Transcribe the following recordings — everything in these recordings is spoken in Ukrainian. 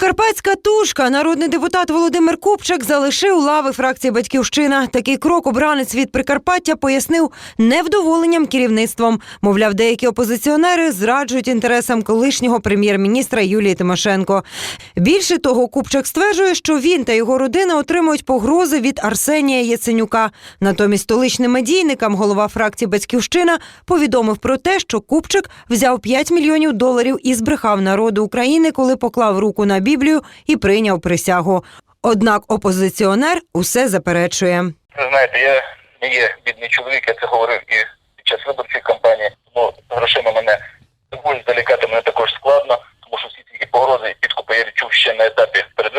Прикарпатська тушка. Народний депутат Володимир Купчак залишив лави фракції Батьківщина. Такий крок обранець від Прикарпаття пояснив невдоволенням керівництвом. Мовляв, деякі опозиціонери зраджують інтересам колишнього прем'єр-міністра Юлії Тимошенко. Більше того, Купчак стверджує, що він та його родина отримують погрози від Арсенія Яценюка. Натомість столичним медійникам голова фракції Батьківщина повідомив про те, що Купчик взяв 5 мільйонів доларів і збрехав народу України, коли поклав руку на Біблію і прийняв присягу. Однак опозиціонер усе заперечує. Ви знаєте, я не є бідний чоловік, я це говорив і під час виборчої кампанії, тому грошима мене доволі залікати мене також складно, тому що всі ці погрози і підкупи я відчув ще на етапі передвиборчої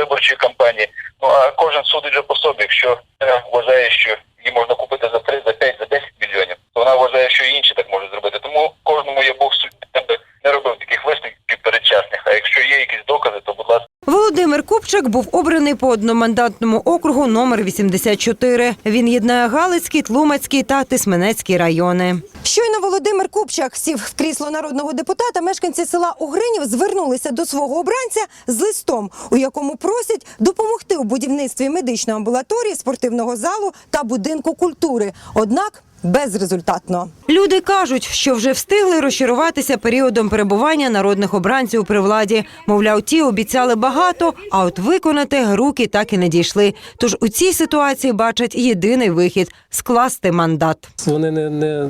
Володимир Купчак був обраний по одномандатному округу номер 84. Він єднає Галицький, Тлумацький та Тисменецький райони. Щойно Володимир Купчак сів в крісло народного депутата. Мешканці села Угринів звернулися до свого обранця з листом, у якому просять допомогти у будівництві медичної амбулаторії, спортивного залу та будинку культури. Однак безрезультатно. Люди кажуть, що вже встигли розчаруватися періодом перебування народних обранців при владі. Мовляв, ті обіцяли багато, а от виконати руки так і не дійшли. Тож у цій ситуації бачать єдиний вихід скласти мандат. Вони не, не,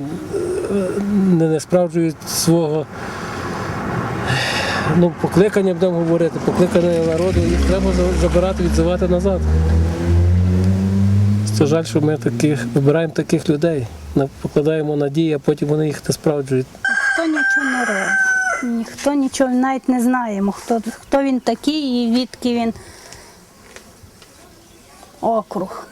не, не справджують свого ну, покликання, будемо говорити, покликання народу, їх треба забирати, відзивати назад. Це жаль, що ми таких вибираємо таких людей, покладаємо надії, а потім вони їх не справджують. Ніхто нічого не робить. Ніхто нічого навіть не знаємо, хто, хто він такий і відки він округ.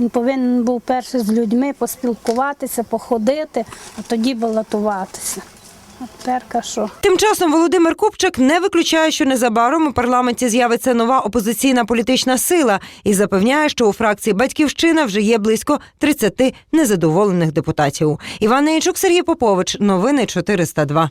Він повинен був перше з людьми поспілкуватися, походити, а тоді балотуватися. А тепер що? Тим часом Володимир Купчак не виключає, що незабаром у парламенті з'явиться нова опозиційна політична сила і запевняє, що у фракції Батьківщина вже є близько 30 незадоволених депутатів. Іван Нейчук, Сергій Попович. Новини 402.